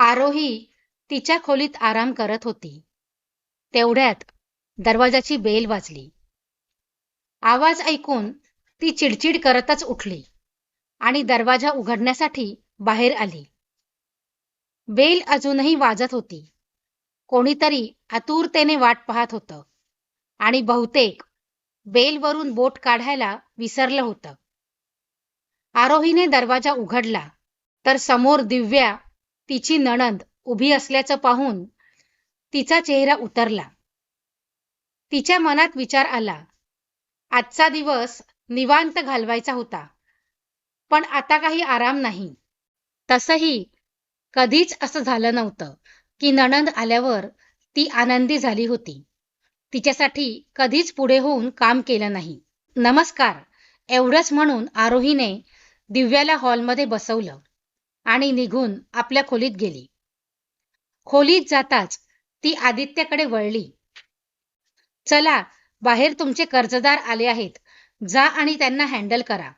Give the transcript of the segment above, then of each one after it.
आरोही तिच्या खोलीत आराम करत होती. तेवढ्यात दरवाजाची बेल वाजली. आवाज ऐकून ती चिडचिड करतच उठली आणि दरवाजा उघडण्यासाठी बाहेर आली. बेल अजूनही वाजत होती. कोणीतरी आतुरतेने वाट पाहत होतं आणि बहुतेक बेलवरून बोट काढायला विसरलं होतं. आरोहीने दरवाजा उघडला तर समोर दिव्या तिची नणंद उभी असल्याचं पाहून तिचा चेहरा उतरला. तिच्या मनात विचार आला. आजचा दिवस निवांत घालवायचा होता. पण आता काही आराम नाही. तसही कधीच असं झालं नव्हतं की नणंद आल्यावर ती आनंदी झाली होती. तिच्यासाठी कधीच पुढे होऊन काम केलं नाही. नमस्कार एवढंच म्हणून आरोहीने दिव्याला हॉलमध्ये बसवलं. आणि निघून आपल्या खोलीत गेली. खोलीत जाताच ती आदित्यकडे वळली. चला बाहेर तुमचे कर्जदार आले आहेत. जा आणि त्यांना हँडल करा.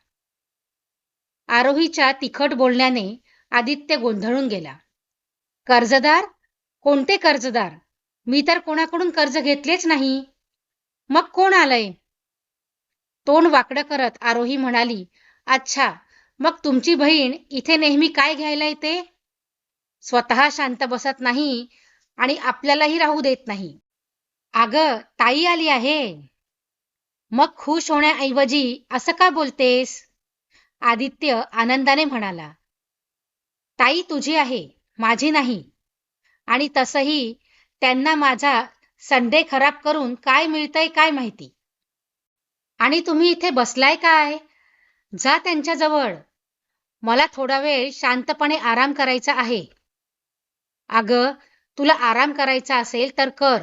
आरोहीच्या तिखट बोलण्याने आदित्य गोंधळून गेला. कर्जदार? कोणते कर्जदार? मी तर कोणाकडून कर्ज घेतलेच नाही. मग कोण आलंय? तोंड वाकडं करत आरोही म्हणाली अच्छा मग तुमची बहीण इथे नेहमी काय घ्यायला येते? स्वतः शांत बसत नाही आणि आपल्यालाही राहू देत नाही. अग ताई आली आहे. मग खुश होण्याऐवजी असं का बोलतेस? आदित्य आनंदाने म्हणाला. ताई तुझी आहे माझी नाही. आणि तसही त्यांना माझा संडे खराब करून काय मिळतंय काय माहिती. आणि तुम्ही इथे बसलाय काय? जा त्यांच्याजवळ. मला थोडा वेळ शांतपणे आराम करायचा आहे. अगं तुला आराम करायचा असेल तर कर.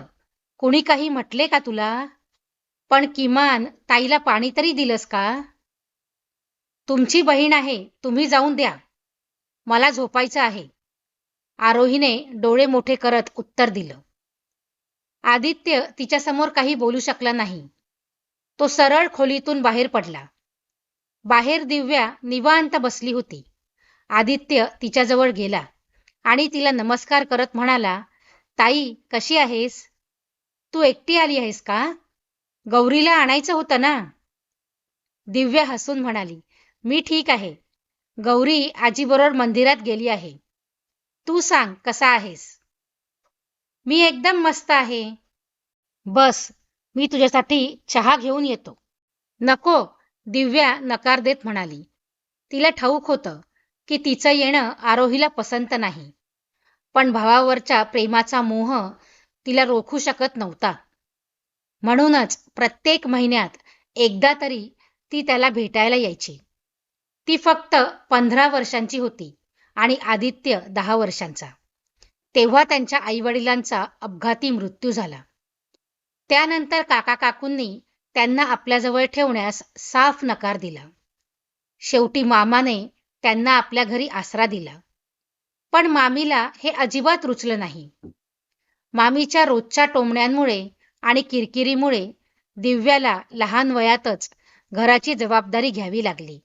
कुणी काही म्हटले का तुला? पण किमान ताईला पाणी तरी दिलंस का? तुमची बहीण आहे तुम्ही जाऊन द्या. मला झोपायचं आहे. आरोहीने डोळे मोठे करत उत्तर दिलं. आदित्य तिच्यासमोर काही बोलू शकला नाही. तो सरळ खोलीतून बाहेर पडला. बाहेर दिव्या निवांत बसली होती. आदित्य तिच्याजवळ गेला आणि तिला नमस्कार करत म्हणाला ताई कशी आहेस? तू एकटी आली आहेस का? गौरीला आणायचं होतं ना? दिव्या हसून म्हणाली मी ठीक आहे. गौरी आजीबरोबर मंदिरात गेली आहे. तू सांग कसा आहेस? मी एकदम मस्त आहे. बस मी तुझ्यासाठी चहा घेऊन येतो. नको दिव्या नकार देत म्हणाली. तिला ठाऊक होतं की तिचं येणं आरोहीला पसंत नाही. पण भावावरच्या प्रेमाचा मोह तिला रोखू शकत नव्हता. म्हणूनच प्रत्येक महिन्यात एकदा तरी ती त्याला भेटायला यायची. ती फक्त पंधरा वर्षांची होती आणि आदित्य दहा वर्षांचा. तेव्हा त्यांच्या आईवडिलांचा अपघाती मृत्यू झाला. त्यानंतर काका काकूंनी त्यांना आपल्याजवळ ठेवण्यास साफ नकार दिला. शेवटी मामाने त्यांना आपल्या घरी आसरा दिला. पण मामीला हे अजिबात रुचलं नाही. मामीच्या रोजच्या टोमण्यांमुळे आणि किरकिरीमुळे दिव्याला लहान वयातच घराची जबाबदारी घ्यावी लागली.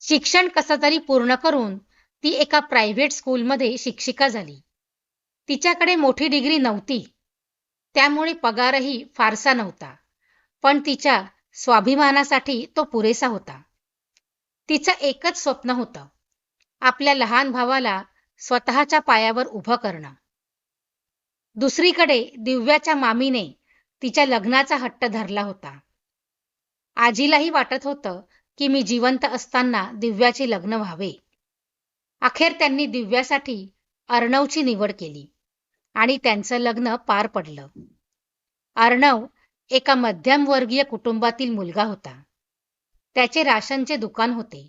शिक्षण कसं तरी पूर्ण करून ती एका प्रायव्हेट स्कूलमध्ये शिक्षिका झाली. तिच्याकडे मोठी डिग्री नव्हती. त्यामुळे पगारही फारसा नव्हता. पण तिच्या स्वाभिमानासाठी तो पुरेसा होता. तिचं एकच स्वप्न होतं आपल्या लहान भावाला स्वतःच्या पायावर उभं करणं. दुसरीकडे दिव्याच्या मामीने तिच्या लग्नाचा हट्ट धरला होता. आजीलाही वाटत होतं की मी जिवंत असताना दिव्याचे लग्न व्हावे. अखेर त्यांनी दिव्यासाठी अर्णवची निवड केली आणि त्यांचं लग्न पार पडलं. अर्णव एका मध्यमवर्गीय कुटुंबातील मुलगा होता. त्याचे राशनचे दुकान होते.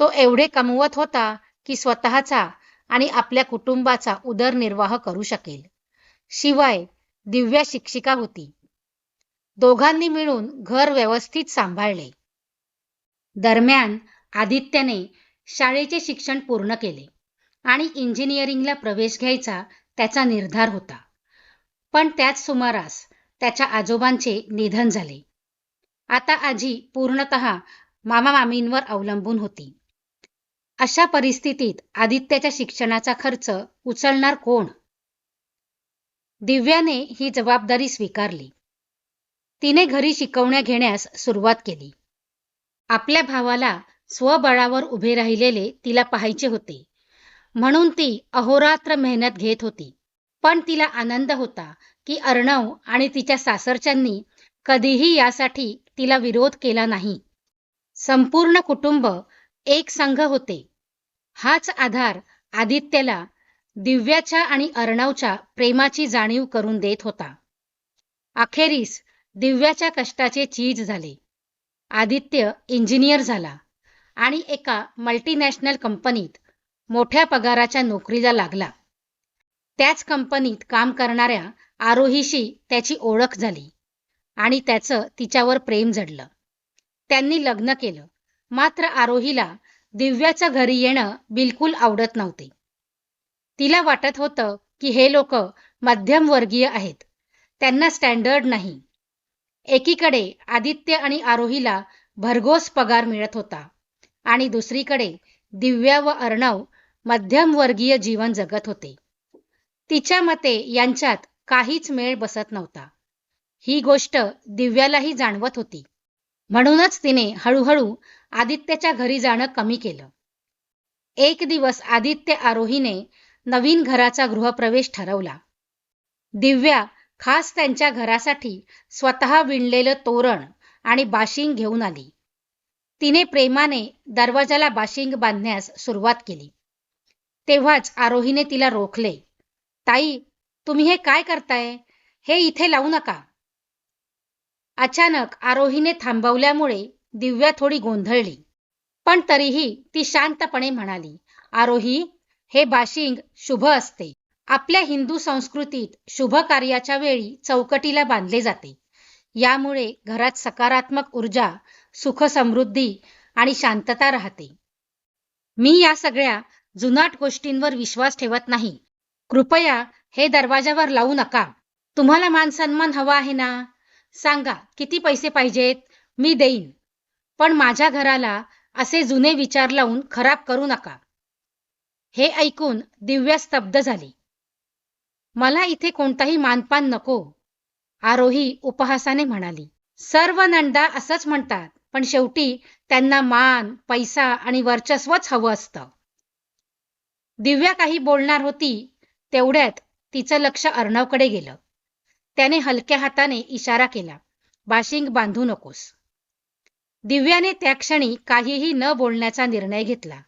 तो एवढे कमवत होता की स्वतःचा आणि आपल्या कुटुंबाचा उदरनिर्वाह करू शकेल. शिवाय दिव्या शिक्षिका होती. दोघांनी मिळून घर व्यवस्थित सांभाळले. दरम्यान आदित्यने शाळेचे शिक्षण पूर्ण केले आणि इंजिनिअरिंगला प्रवेश घ्यायचा त्याचा निर्धार होता. पण त्याच सुमारास त्याच्या आजोबांचे निधन झाले. आता आजी पूर्णत मामा मामींवर अवलंबून होती. अशा परिस्थितीत आदित्याच्या शिक्षणाचा खर्च उचलणार कोण? दिव्याने ही जबाबदारी स्वीकारली. तिने घरी शिकवण्या घेण्यास सुरुवात केली. आपल्या भावाला स्वबळावर उभे राहिलेले तिला पाहायचे होते. म्हणून ती अहोरात्र मेहनत घेत होती. पण तिला आनंद होता की अर्णव आणि तिच्या सासरच्यांनी कधीही यासाठी तिला विरोध केला नाही. संपूर्ण कुटुंब एक संघ होते. हाच आधार आदित्यला दिव्याच्या आणि अर्णवच्या प्रेमाची जाणीव करून देत होता. अखेरीस दिव्याच्या कष्टाचे चीज झाले. आदित्य इंजिनियर झाला आणि एका मल्टीनॅशनल कंपनीत मोठ्या पगाराच्या नोकरीला लागला. त्याच कंपनीत काम करणाऱ्या आरोहीशी त्याची ओळख झाली आणि त्याचं तिच्यावर प्रेम जडलं. त्यांनी लग्न केलं. मात्र आरोहीला दिव्याचं घरी येणं बिलकुल आवडत नव्हते. तिला वाटत होतं की हे लोक मध्यमवर्गीय आहेत. त्यांना स्टँडर्ड नाही. एकीकडे आदित्य आणि आरोहीला भरघोस पगार मिळत होता आणि दुसरीकडे दिव्या व अर्णव मध्यमवर्गीय जीवन जगत होते. तिच्या मते यांच्यात काहीच मेळ बसत नव्हता. ही गोष्ट दिव्यालाही जाणवत होती. म्हणूनच तिने हळूहळू आदित्यच्या घरी जाणं कमी केलं. एक दिवस आदित्य आरोहीने नवीन घराचा गृहप्रवेश ठरवला. दिव्या खास त्यांच्या घरासाठी स्वतः विणलेलं तोरण आणि बाशिंग घेऊन आली. तिने प्रेमाने दरवाजाला बाशिंग बांधण्यास सुरुवात केली. तेव्हाच आरोहीने तिला रोखले. ताई तुम्ही हे काय करताय? हे इथे लावू नका. अचानक आरोहीने थांबवल्यामुळे दिव्या थोडी गोंधळली. पण तरीही ती शांतपणे म्हणाली आरोही हे बाशिंग शुभ असते. आपल्या हिंदू संस्कृतीत शुभ कार्याच्या वेळी चौकटीला बांधले जाते. यामुळे घरात सकारात्मक ऊर्जा सुख समृद्धी आणि शांतता राहते. मी या सगळ्या जुनाट गोष्टींवर विश्वास ठेवत नाही. कृपया हे दरवाजावर लावू नका. तुम्हाला मान सन्मान हवा आहे ना? सांगा किती पैसे पाहिजेत? मी देईन. पण माझ्या घराला असे जुने विचार लावून खराब करू नका. हे ऐकून दिव्या स्तब्ध झाली. मला इथे कोणताही मानपान नको आरोही उपहासाने म्हणाली. सर्व नंदा असंच म्हणतात पण शेवटी त्यांना मान पैसा आणि वर्चस्वच हवं असतं. दिव्या काही बोलणार होती तेवढ्यात तिचं लक्ष अर्णवकडे गेलं. त्याने हलक्या हाताने इशारा केला बाशिंग बांधू नकोस. दिव्याने त्या क्षणी काहीही न बोलण्याचा निर्णय घेतला.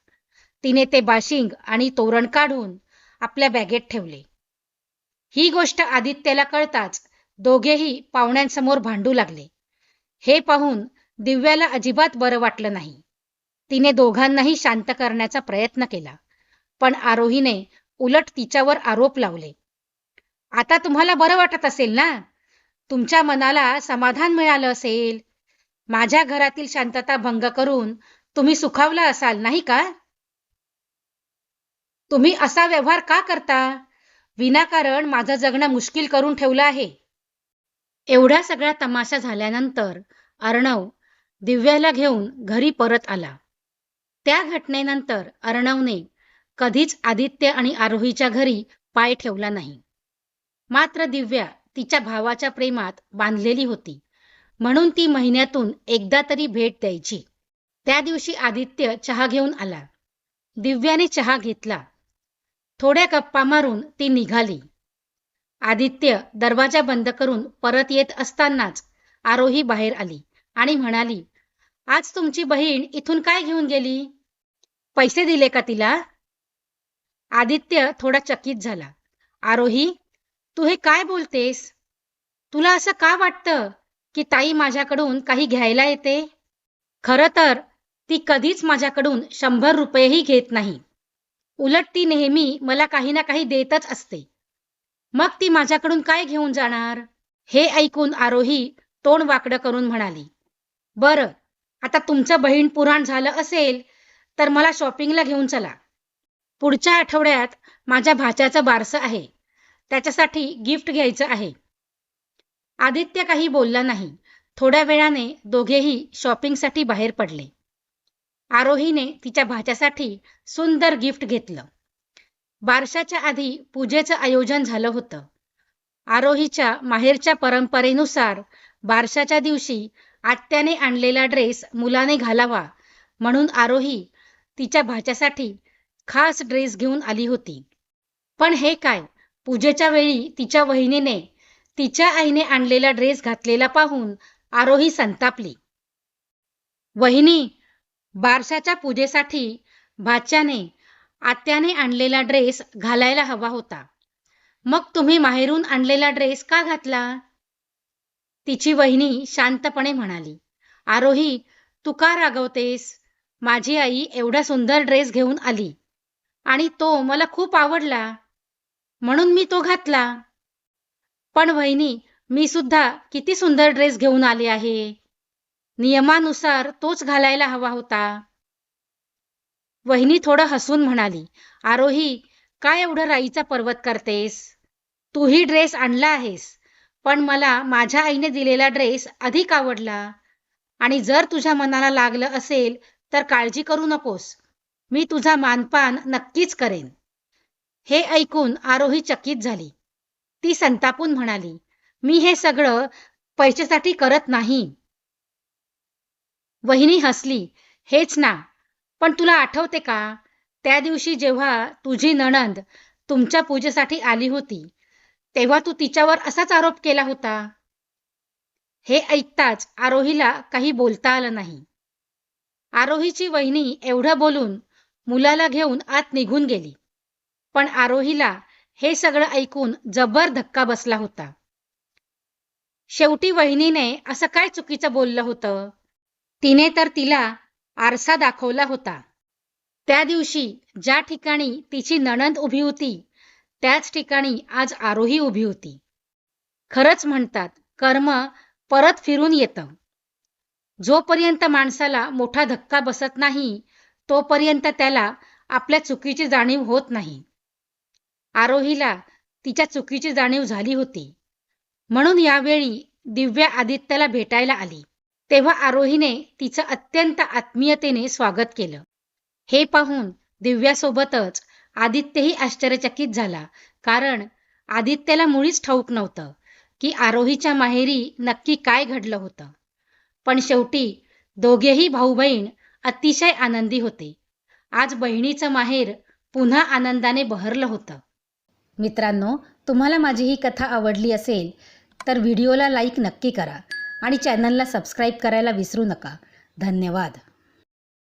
तिने ते बाशिंग आणि तोरण काढून आपल्या बॅगेत ठेवले. ही गोष्ट आदित्यला कळताच दोघेही पाहुण्यांसमोर भांडू लागले. हे पाहून दिव्याला अजिबात बरं वाटलं नाही. तिने दोघांनाही शांत करण्याचा प्रयत्न केला पण आरोहीने उलट तिच्यावर आरोप लावले. आता तुम्हाला बरं वाटत असेल ना? तुमच्या मनाला समाधान मिळालं असेल. माझ्या घरातील शांतता भंग करून तुम्ही सुखावला असाल नाही का? तुम्ही असा व्यवहार का करता? विनाकारण माझं जगणं मुश्किल करून ठेवलं आहे. एवढ्या सगळ्या तमाशा झाल्यानंतर अर्णव दिव्याला घेऊन घरी परत आला. त्या घटनेनंतर अर्णवने कधीच आदित्य आणि आरोहीच्या घरी पाय ठेवला नाही. मात्र दिव्या तिच्या भावाच्या प्रेमात बांधलेली होती. म्हणून ती महिन्यातून एकदा तरी भेट द्यायची. त्या दिवशी आदित्य चहा घेऊन आला. दिव्याने चहा घेतला. थोड्या गप्पा मारून ती निघाली. आदित्य दरवाजा बंद करून परत येत असतानाच आरोही बाहेर आली आणि म्हणाली आज तुमची बहीण इथून काय घेऊन गेली? पैसे दिले का तिला? आदित्य थोडा चकित झाला. आरोही तू हे काय बोलतेस? तुला असं का वाटतं की ताई माझ्याकडून काही घ्यायला येते? खरं तर ती कधीच माझ्याकडून शंभर रुपयेही घेत नाही. उलट ती नेहमी मला काही ना काही देतच असते. मग ती माझ्याकडून काय घेऊन जाणार? हे ऐकून आरोही तोंड वाकडं करून म्हणाली. बरं आता तुमचं बहीण पुराण झालं असेल तर मला शॉपिंगला घेऊन चला. पुढच्या आठवड्यात माझ्या भाच्याचं बारसं आहे. त्याच्यासाठी गिफ्ट घ्यायचं आहे. आदित्य काही बोलला नाही. थोड्या वेळाने दोघेही शॉपिंगसाठी बाहेर पडले. आरोहीने तिच्या भाच्यासाठी सुंदर गिफ्ट घेतलं. बारशाच्या आधी पूजेचं आयोजन झालं होतं. आरोहीच्या माहेरच्या परंपरेनुसार बारशाच्या दिवशी आत्याने आणलेला ड्रेस मुलाने घालावा म्हणून आरोही तिच्या भाच्यासाठी खास ड्रेस घेऊन आली होती. पण हे काय? पूजेच्या वेळी तिच्या वहिनीने तिच्या आईने आणलेला ड्रेस घातलेला पाहून आरोही संतापली. वहिनी बारशाच्या पूजेसाठी भाच्याने आत्याने आणलेला ड्रेस घालायला हवा होता. मग तुम्ही माहेरून आणलेला ड्रेस का घातला? तिची वहिनी शांतपणे म्हणाली. आरोही तू का रागवतेस? माझी आई एवढा सुंदर ड्रेस घेऊन आली. आणि तो मला खूप आवडला. म्हणून मी तो घातला. पण वहिनी मी सुद्धा किती सुंदर ड्रेस घेऊन आले आहे. नियमानुसार तोच घालायला हवा होता. वहिनी थोडं हसून म्हणाली आरोही काय एवढं राईचा पर्वत करतेस? तूही ड्रेस आणला आहेस पण मला माझ्या आईने दिलेला ड्रेस अधिक आवडला. आणि जर तुझ्या मनाला लागलं असेल तर काळजी करू नकोस. मी तुझा मानपान नक्कीच करेन. हे ऐकून आरोही चकित झाली. ती संतापून म्हणाली मी हे सगळं पैशासाठी करत नाही. वहिनी हसली हेच ना पण तुला आठवते का त्या दिवशी जेव्हा तुझी नणंद तुमच्या पूजेसाठी आली होती तेव्हा तू तिच्यावर असाच आरोप केला होता? हे ऐकताच आरोहीला काही बोलता आलं नाही. आरोहीची वहिनी एवढं बोलून मुलाला घेऊन आत निघून गेली. पण आरोहीला हे सगळं ऐकून जबर धक्का बसला होता. शेवटी वहिनीने असं काय चुकीचं बोललं होतं? तिने तर तिला आरसा दाखवला होता. त्या दिवशी ज्या ठिकाणी तिची नणंद उभी होती त्याच ठिकाणी आज आरोही उभी होती. खरंच म्हणतात कर्म परत फिरून येतं. जोपर्यंत माणसाला मोठा धक्का बसत नाही तोपर्यंत त्याला आपल्या चुकीची जाणीव होत नाही. आरोहीला तिच्या चुकीची जाणीव झाली होती. म्हणून यावेळी दिव्या आदित्यला भेटायला आली. तेव्हा आरोहीने तिचं अत्यंत आत्मीयतेने स्वागत केलं. हे पाहून दिव्यासोबतच आदित्यही आश्चर्यचकित झाला कारण आदित्यला मुळीच ठाऊक नव्हतं की आरोहीच्या माहेरी नक्की काय घडलं होतं. पण शेवटी दोघेही भाऊ बहीण अतिशय आनंदी होते. आज बहिणीचं माहेर पुन्हा आनंदाने बहरलं होतं. मित्रांनो तुम्हाला माझी ही कथा आवडली असेल तर व्हिडिओला लाईक नक्की करा आणि चॅनलला सबस्क्राईब करायला विसरू नका. धन्यवाद.